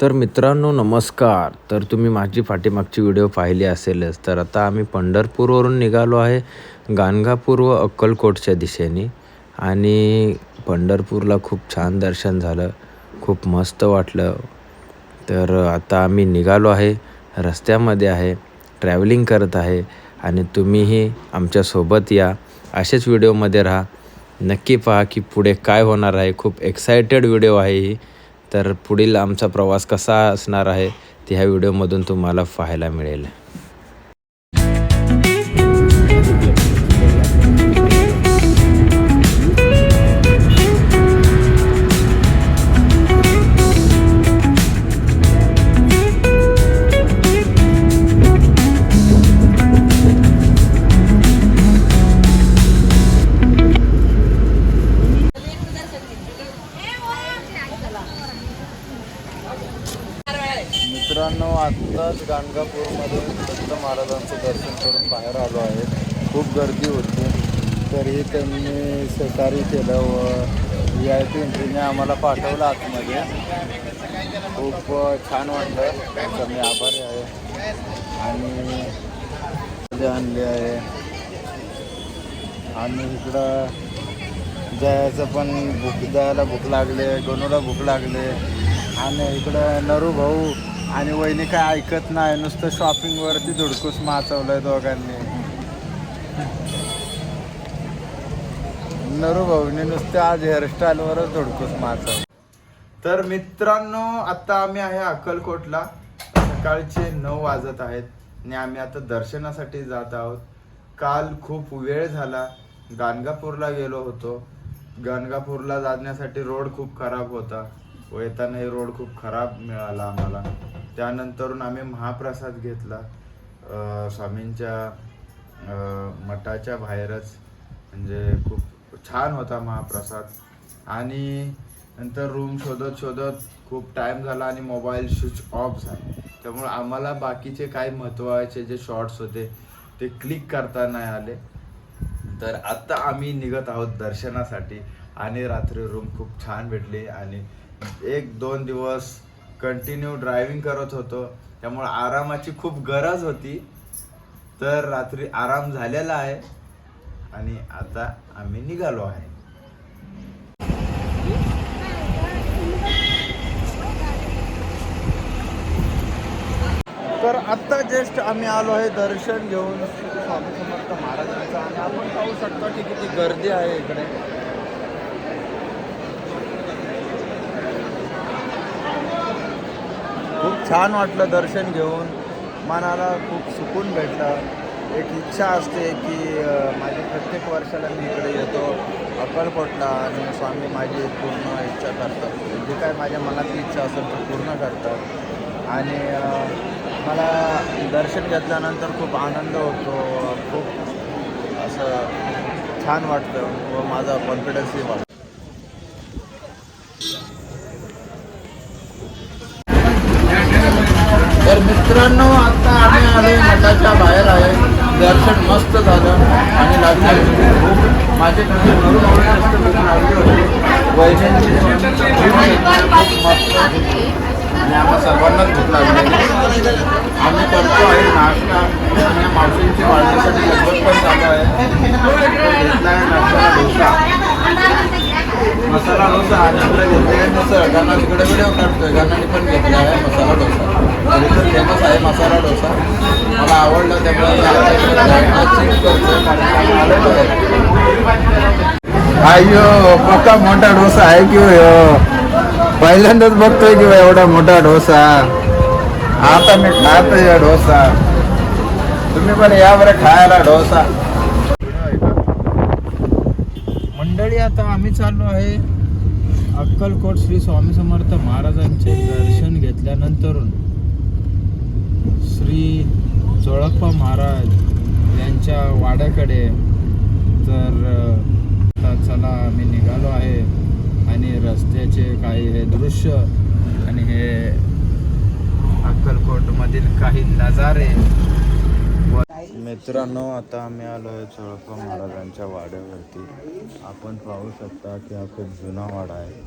तर मित्रांनो नमस्कार. तर तुम्ही माझी पाठीमागची व्हिडिओ पाहिली असेलच तर आता आम्ही पंढरपूरवरून निघालो आहे गाणगापूर व अक्कलकोटच्या दिशेने. आणि पंढरपूरला खूप छान दर्शन झालं खूप मस्त वाटलं. तर आता आम्ही निघालो आहे रस्त्यामध्ये आहे ट्रॅव्हलिंग करत आहे. आणि तुम्हीही आमच्यासोबत या. असेच व्हिडिओमध्ये राहा. नक्की पहा की पुढे काय होणार आहे. खूप एक्सायटेड व्हिडिओ आहे ही. तर पुढील आमचा प्रवास कसा असणार आहे ते ह्या व्हिडिओमधून तुम्हाला पाहायला मिळेल. आज गाणगापूरमधून दत्त महाराजांचं दर्शन करून बाहेर आलो आहे. खूप गर्दी होती. तरी त्यांनी सहकार्य केलं व व्ही आय पी एंट्रीने आम्हाला पाठवलं आतमध्ये. खूप छान वाटलं. त्यांचा मी आभारी आहे. आणि मजा आणली आहे. आणि इकडं जयाचं पण भूक जयाला भूक लागले गणूला भूक लागले आणि इकडं नरू भाऊ आणि वहिनी काय ऐकत नाही नुसतं शॉपिंगवरती धुडकूस माचवलंय दोघांनी. नरू भाऊने नुसते आज हेअरस्टाईलवरच धुडकूस माचव तर मित्रांनो आता आम्ही आहे अक्कलकोटला. सकाळचे नऊ वाजत आहेत आणि आम्ही आता दर्शनासाठी जात आहोत. काल खूप वेळ झाला. गाणगापूरला गेलो होतो. गाणगापूरला जाण्यासाठी रोड खूप खराब होता. व येताना हे रोड खूप खराब मिळाला आम्हाला. त्यानंतरून आम्ही महाप्रसाद घेतला. स्वामींच्या मठाच्या बाहेरच म्हणजे खूप छान होता महाप्रसाद. आणि नंतर रूम शोधत शोधत खूप टाईम झाला आणि मोबाईल स्विच ऑफ झाला. त्यामुळे आम्हाला बाकीचे काही महत्त्वाचे जे शॉर्ट्स होते ते क्लिक करता नाही आले. तर आत्ता आम्ही निघत आहोत दर्शनासाठी आणि रात्री रूम खूप छान भेटली आणि एक दोन दिवस कंटिन्यू ड्रायव्हिंग करत होतो. त्यामुळे आरामाची खूप गरज होती. तर रात्री आराम झालेला आहे. आणि आता आम्ही निघालो आहे. तर आत्ता जस्ट आम्ही आलो आहे दर्शन घेऊन स्वामी समर्थ महाराजांचं. आणि आपण पाहू शकतो की किती गर्दी आहे इकडे खूप छान वाटलं दर्शन घेऊन. मनाला खूप सुकून भेटलं. एक इच्छा असते की माझी प्रत्येक वर्षाला मी इकडे येतो अक्कलकोटला आणि स्वामी माझी एक पूर्ण इच्छा करतात. जे काय माझ्या मनातली इच्छा असेल ते पूर्ण करतात. आणि मला दर्शन घेतल्यानंतर खूप आनंद होतो. खूप असं छान वाटतं व माझा कॉन्फिडन्सही वाटतो मित्रांनो आता आम्ही आलोय मठाच्या बाहेर आहे. दर्शन मस्त झालं. आणि लागलं खूप माझे काही नरू भावने जास्त भूक लागली होती. वैजयंती खूप मस्त आणि आम्हाला सर्वांनाच भूक लागली. आम्ही करतो आहे नाश्ता. आणि मावशींची वाढण्यासाठी लगबग पण चालू आहे घेतला आहे नाश्ता डोसा मसाला डोसा आणि घेतले आहे मिसळ गाणं तिकडे व्हिडिओ काढतोय. गाण्याने पण घेतला आहे मसाला डोसा. तरी तर फेमस आहे मसाला डोसा. मला आवडला त्यामुळे मी आता पक्का मोठा डोसा आहे की हो पहिल्यांदाच बघतोय की एवढा मोठा डोसा. आता मी खातोय हा डोसा. तुम्ही पण या बरं खायला डोसा. मंडळी आता आम्ही चाललो आहे अक्कलकोट श्री स्वामी समर्थ महाराजांचे दर्शन घेतल्यानंतर श्री जोळप्पा महाराज यांच्या वाड्याकडे. तर आता चला आम्ही निघालो आहे आणि रस्त्याचे काही हे दृश्य आणि हे अक्कलकोटमधील काही नजारे मित्रांनो आता आम्ही आलो आहे चोळप्पा महाराजांच्या वाड्यावरती. आपण पाहू शकता की हा खूप जुना वाडा आहे.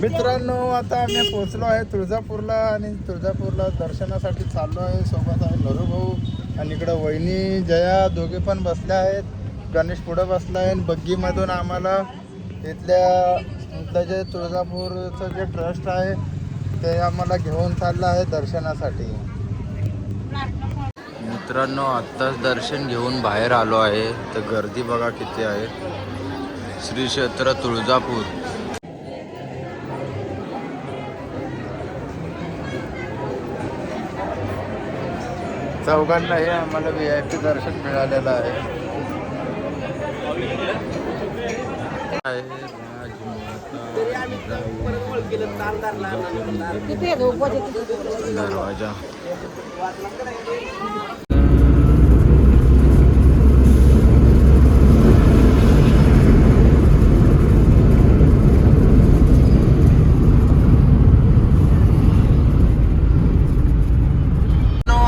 मित्रांनो आता आम्ही पोहोचलो आहे तुळजापूरला आणि तुळजापूरला दर्शनासाठी चाललो आहे. सोबत आहे नरू भाऊ आणि इकडं वहिनी जया. दोघे पण बसल्या आहेत. गणेश पुढं बसला आहे आणि बग्गीमधून आम्हाला इथल्या इथलं जे तुळजापूरचं जे ट्रस्ट आहे ते आम्हाला घेऊन चाललं आहे दर्शनासाठी. मित्रांनो आत्ताच दर्शन घेऊन बाहेर आलो आहे. तर गर्दी बघा किती आहे. श्री क्षेत्र तुळजापूर. चौघांना हे आम्हाला व्ही आय पी दर्शन मिळालेलं आहे. दरवाजा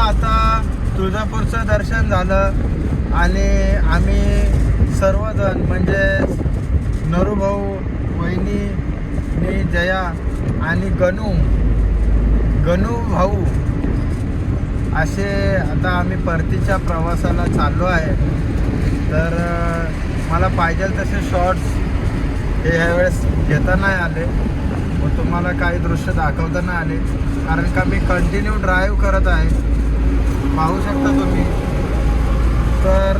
आता तुळजापूरचं दर्शन झालं आणि आम्ही सर्वजण म्हणजे नरूभाऊ वहिनी मी जया आणि गणू. गणू भाऊ. असे आता आम्ही परतीच्या प्रवासाला चाललो आहे. तर मला पाहिजे तसे शॉर्ट्स हे ह्यावेळेस घेता नाही आले. व तुम्हाला काही दृश्य दाखवता नाही आले. कारण का मी कंटिन्यू ड्राईव्ह करत आहे. पाहू शकता तुम्ही. तर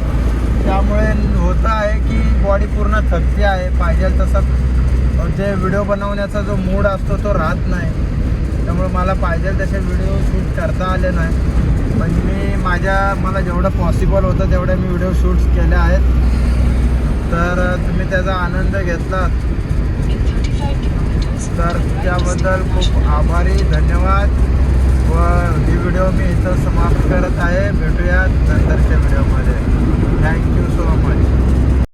त्यामुळे होतं आहे की बॉडी पूर्ण थकती आहे. पाहिजे तसा जे व्हिडिओ बनवण्याचा जो मूड असतो तो राहत नाही. त्यामुळे मला पाहिजे तसे व्हिडिओ शूट करता आले नाही. पण मी माझ्या मला जेवढं पॉसिबल होतं तेवढे मी व्हिडिओ शूट्स केले आहेत. तर तुम्ही त्याचा आनंद घेतलात. तर त्याबद्दल खूप आभारी धन्यवाद. व ही व्हिडिओ मी इथं समाप्त करत आहे. भेटूयात नंतरच्या व्हिडिओमध्ये Thank you so much.